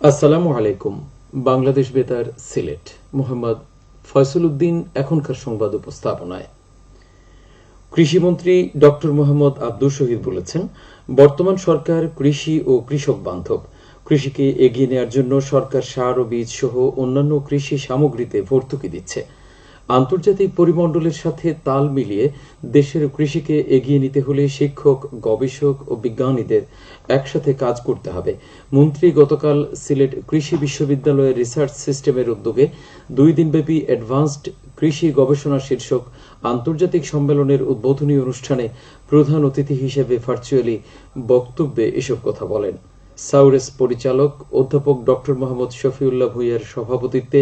আসসালামু আলাইকুম, বাংলাদেশ বেতার সিলেট, মোহাম্মদ ফয়সল উদ্দিন এখনকার সংবাদ উপস্থাপনায়। কৃষিমন্ত্রী ডক্টর মোহাম্মদ আব্দুল শহীদ বলেছেন, বর্তমান সরকার কৃষি ও কৃষক বান্ধব। কৃষিকে এগিয়ে নেওয়ার জন্য সরকার সার ও বীজ সহ অন্যান্য কৃষি সামগ্রীতে ভর্তুকি দিচ্ছে। আন্তর্জাতিক পরিমণ্ডলের সাথে তাল মিলিয়ে দেশের কৃষিকে এগিয়ে নিতে হলে শিক্ষক, গবেষক ও বিজ্ঞানীদের একসাথে কাজ করতে হবে। মন্ত্রী গতকাল সিলেট কৃষি বিশ্ববিদ্যালয়ের রিসার্চ সিস্টেমের উদ্যোগে দুই দিনব্যাপী অ্যাডভান্সড কৃষি গবেষণা শীর্ষক আন্তর্জাতিক সম্মেলনের উদ্বোধনী অনুষ্ঠানে প্রধান অতিথি হিসেবে ভার্চুয়ালি বক্তব্যে এসব কথা বলেন। সাউরেস পরিচালক অধ্যাপক ডক্টর মোহাম্মদ শফিউল্লাহ ভুইয়ার সভাপতিত্বে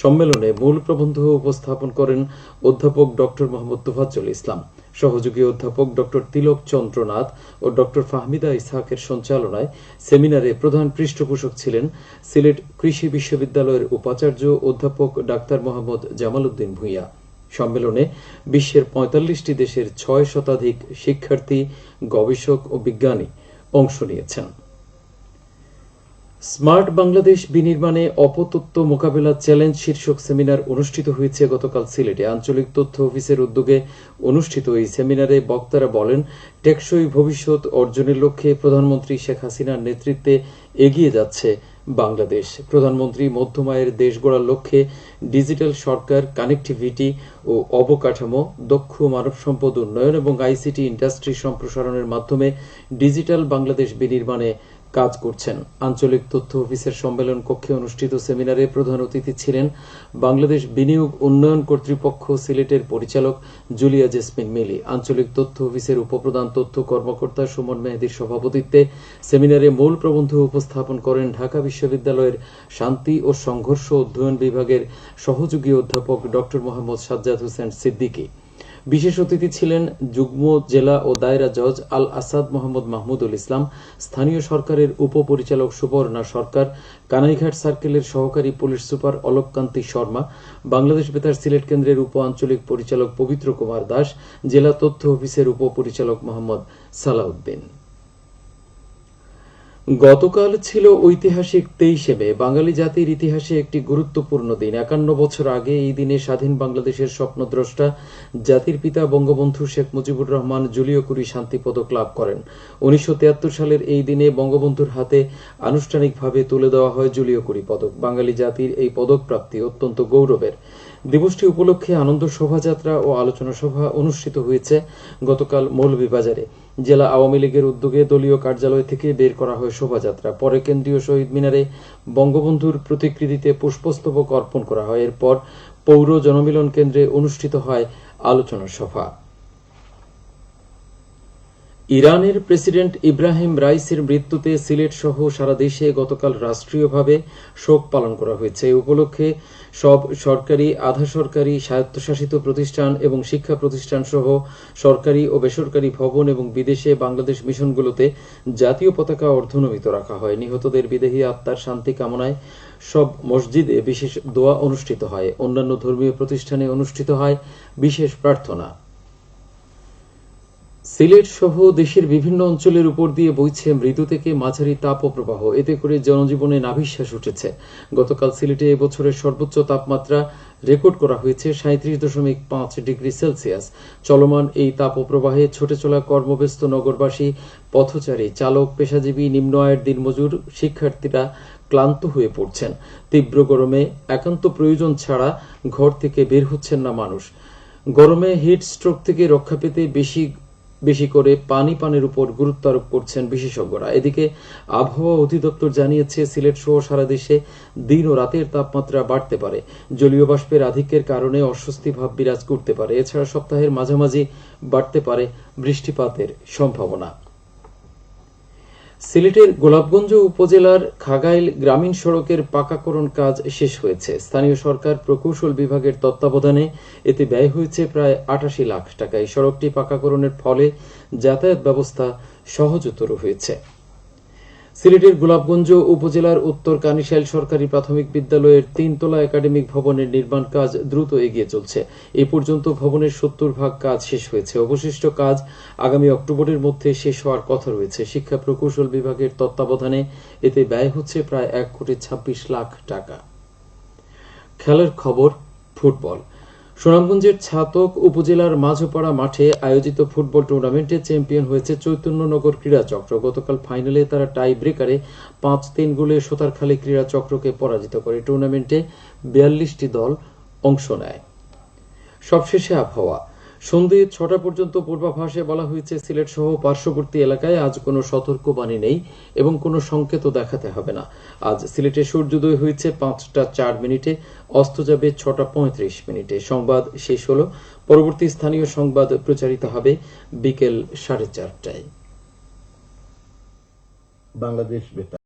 সম্মেলনে মূল প্রবন্ধ উপস্থাপন করেন অধ্যাপক ডক্টর মোহাম্মদ তোফাজ্জল ইসলাম, সহযোগী অধ্যাপক ডক্টর তিলক চন্দ্রনাথ ও ডক্টর ফাহমিদা ইসহাকের সঞ্চালনায় সেমিনারে প্রধান পৃষ্ঠপোষক ছিলেন সিলেট কৃষি বিশ্ববিদ্যালয়ের উপাচার্য অধ্যাপক ডাক্তার মোহাম্মদ জামাল উদ্দিন ভুইয়া। সম্মেলনে বিশ্বের পঁয়তাল্লিশটি দেশের ছয় শতাধিক শিক্ষার্থী, গবেষক ও বিজ্ঞানী অংশ নিয়েছেন। স্মার্ট বাংলাদেশ বিনির্মাণে অপতত্ত্ব মোকাবেলা চ্যালেঞ্জ শীর্ষক সেমিনার অনুষ্ঠিত হয়েছে গতকাল সিলেটে। আঞ্চলিক তথ্য অফিসের উদ্যোগে অনুষ্ঠিত এই সেমিনারে বক্তারা বলেন, টেকসই ভবিষ্যৎ অর্জনের লক্ষ্যে প্রধানমন্ত্রী শেখ হাসিনার নেতৃত্বে এগিয়ে যাচ্ছে বাংলাদেশ। প্রধানমন্ত্রী মধ্যম আয়ের দেশ গড়ার লক্ষ্যে ডিজিটাল সরকার, কানেক্টিভিটি ও অবকাঠামো, দক্ষ মানব সম্পদ উন্নয়ন এবং আইসিটি ইন্ডাস্ট্রি সম্প্রসারণের মাধ্যমে ডিজিটাল বাংলাদেশ বিনির্মাণে কাজ করছেন। আঞ্চলিক তথ্য অফিসের সম্মেলন কক্ষে অনুষ্ঠিত সেমিনারে প্রধান অতিথি ছিলেন বাংলাদেশ বিনিয়োগ উন্নয়ন কর্তৃপক্ষ সিলেটের পরিচালক জুলিয়া জেসমিন মিলি। আঞ্চলিক তথ্য অফিসের উপপ্রধান তথ্য কর্মকর্তা সুমন মেহেদির সভাপতিত্বে সেমিনারে মূল প্রবন্ধ উপস্থাপন করেন ঢাকা বিশ্ববিদ্যালয়ের শান্তি ও সংঘর্ষ অধ্যয়ন বিভাগের সহযোগী অধ্যাপক ডক্টর মোহাম্মদ সাজ্জাদ হোসেন সিদ্দিকী। বিশেষ অতিথি ছিলেন যুগ্ম জেলা ও দায়রা জজ আল আসাদ মোহাম্মদ মাহমুদুল ইসলাম, স্থানীয় সরকারের উপপরিচালক সুবর্ণা সরকার, কানাইঘাট সার্কেলের সহকারী পুলিশ সুপার অলোককান্তি শর্মা, বাংলাদেশ বেতার সিলেট কেন্দ্রের উপ আঞ্চলিক পরিচালক পবিত্র কুমার দাস, জেলা তথ্য অফিসের উপপরিচালক মোহাম্মদ সালাউদ্দিন। গতকাল ছিল ঐতিহাসিক তেইশে মে। বাঙালি জাতির ইতিহাসে একটি গুরুত্বপূর্ণ দিন। একান্ন বছর আগে এই দিনে স্বাধীন বাংলাদেশের স্বপ্নদ্রষ্টা জাতির পিতা বঙ্গবন্ধু শেখ মুজিবুর রহমান জুলিও কুরি শান্তি পদক লাভ করেন। উনিশশো তিয়াত্তর সালের এই দিনে বঙ্গবন্ধুর হাতে আনুষ্ঠানিকভাবে তুলে দেওয়া হয় জুলিও কুরি পদক। বাঙালি জাতির এই পদক প্রাপ্তি অত্যন্ত গৌরবের। দিবসটি উপলক্ষে আনন্দ শোভাযাত্রা ও আলোচনা সভা অনুষ্ঠিত হয়েছে গতকাল মৌলভীবাজারে। জেলা আওয়ামী লীগের উদ্যোগে দলীয় কার্যালয় থেকে বের করা হয় শোভাযাত্রা। পরে কেন্দ্রীয় শহীদ মিনারে বঙ্গবন্ধুর প্রতিকৃতিতে পুষ্পস্তবক অর্পণ করা হয়। এরপর পৌর জনমিলন কেন্দ্রে অনুষ্ঠিত হয় আলোচনা সভা। ইরানের প্রেসিডেন্ট ইব্রাহিম রাইসের মৃত্যুতে সিলেট সহ সারা দেশে গতকাল রাষ্ট্রীয়ভাবে শোক পালন করা হয়েছে। এই উপলক্ষে সব সরকারি, আধা সরকারি, স্বায়ত্তশাসিত প্রতিষ্ঠান এবং শিক্ষা প্রতিষ্ঠান সহ সরকারি ও বেসরকারি ভবন এবং বিদেশে বাংলাদেশ মিশনগুলোতে জাতীয় পতাকা অর্ধনমিত রাখা হয়। নিহতদের বিদেহী আত্মার শান্তি কামনায় সব মসজিদে বিশেষ দোয়া অনুষ্ঠিত হয়। অন্যান্য ধর্মীয় প্রতিষ্ঠানে অনুষ্ঠিত হয় বিশেষ প্রার্থনা। সিলেট সহ দেশের বিভিন্ন অঞ্চলের উপর দিয়ে বইছে মৃদু থেকে মাঝারি তাপপ্রবাহ। এতে করে জনজীবনে নাভিশ্বাস উঠেছে। গতকাল সিলেটে এবছরের সর্বোচ্চ তাপমাত্রা রেকর্ড করা হয়েছে সাঁত্রিশ দশমিক পাঁচ ডিগ্রি সেলসিয়াস। চলমান এই তাপপ্রবাহে ছুটে চলা কর্মব্যস্ত নগরবাসী, পথচারী, চালক, পেশাজীবী, নিম্ন আয়ের দিনমজুর, শিক্ষার্থীরা ক্লান্ত হয়ে পড়ছেন। তীব্র গরমে একান্ত প্রয়োজন ছাড়া ঘর থেকে বের হচ্ছেন না মানুষ। গরমে হিট স্ট্রোক থেকে রক্ষা পেতে বেশি বেশি করে পানি পানের উপর গুরুত্ব আরোপ করছেন বিশেষজ্ঞরা। এদিকে আবহাওয়া অধিদপ্তর জানিয়েছে, সিলেট সহ সারা দেশে দিন ও রাতের তাপমাত্রা বাড়তে পারে। জলীয় বাষ্পের আধিক্যের কারণে অস্বস্তি ভাব বিরাজ করতে পারে। এছাড়া সপ্তাহের মাঝামাঝি বাড়তে পারে বৃষ্টিপাতের সম্ভাবনা। সিলেটের গোলাপগঞ্জ উপজেলার খাগাইল গ্রামীণ সড়কের পাকাকরণ কাজ শেষ হয়েছে। স্থানীয় সরকার প্রকৌশল বিভাগের তত্ত্বাবধানে এতে ব্যয় হয়েছে প্রায় আটাশি লাখ টাকা। এই সড়কটি পাকাকরণের ফলে যাতায়াত ব্যবস্থা সহজতর হয়েছে। সিলেটের গোলাপগঞ্জ উপজেলার উত্তর কানিশাইল সরকারি প্রাথমিক বিদ্যালয়ের তিনতলা একাডেমিক ভবনের নির্মাণ কাজ দ্রুত এগিয়ে চলছে। এ পর্যন্ত ভবনের সত্তর ভাগ কাজ শেষ হয়েছে। অবশিষ্ট কাজ আগামী অক্টোবরের মধ্যে শেষ হওয়ার কথা রয়েছে। শিক্ষা প্রকৌশল বিভাগের তত্ত্বাবধানে এতে ব্যয় হচ্ছে প্রায় এক কোটি ছাব্বিশ লাখ টাকা। খেলার খবর, ফুটবল। সুনামগঞ্জের ছাতক উপজেলার মাঝপাড়া মাঠে আয়োজিত ফুটবল টুর্নামেন্টে চ্যাম্পিয়ন হয়েছে চৈতন্যনগর ক্রীড়া চক্র। গতকাল ফাইনালে তারা টাই ব্রেকারে পাঁচ তিন গোলে সোতারখালী ক্রীড়া চক্রকে পরাজিত করে। টুর্নামেন্টে বিয়াল্লিশটি দল অংশ নেয়। সবশেষে আবহাওয়া। সন্ধে ছটা পর্যন্ত পূর্বাভাসে বলা হয়েছে, সিলেট সহ পার্শ্ববর্তী এলাকায় আজ কোনো সতর্কবাণী নেই এবং কোনো সংকেতও দেখাতে হবে না। আজ সিলেটে সূর্যোদয় হয়েছে পাঁচটা চার মিনিটে, অস্ত যাবে ছটা পঁয়ত্রিশ মিনিটে। সংবাদ শেষ হলো। পরবর্তী স্থানীয় সংবাদ প্রচারিত হবে বিকেল সাড়ে চারটায়। বাংলাদেশ বেতার।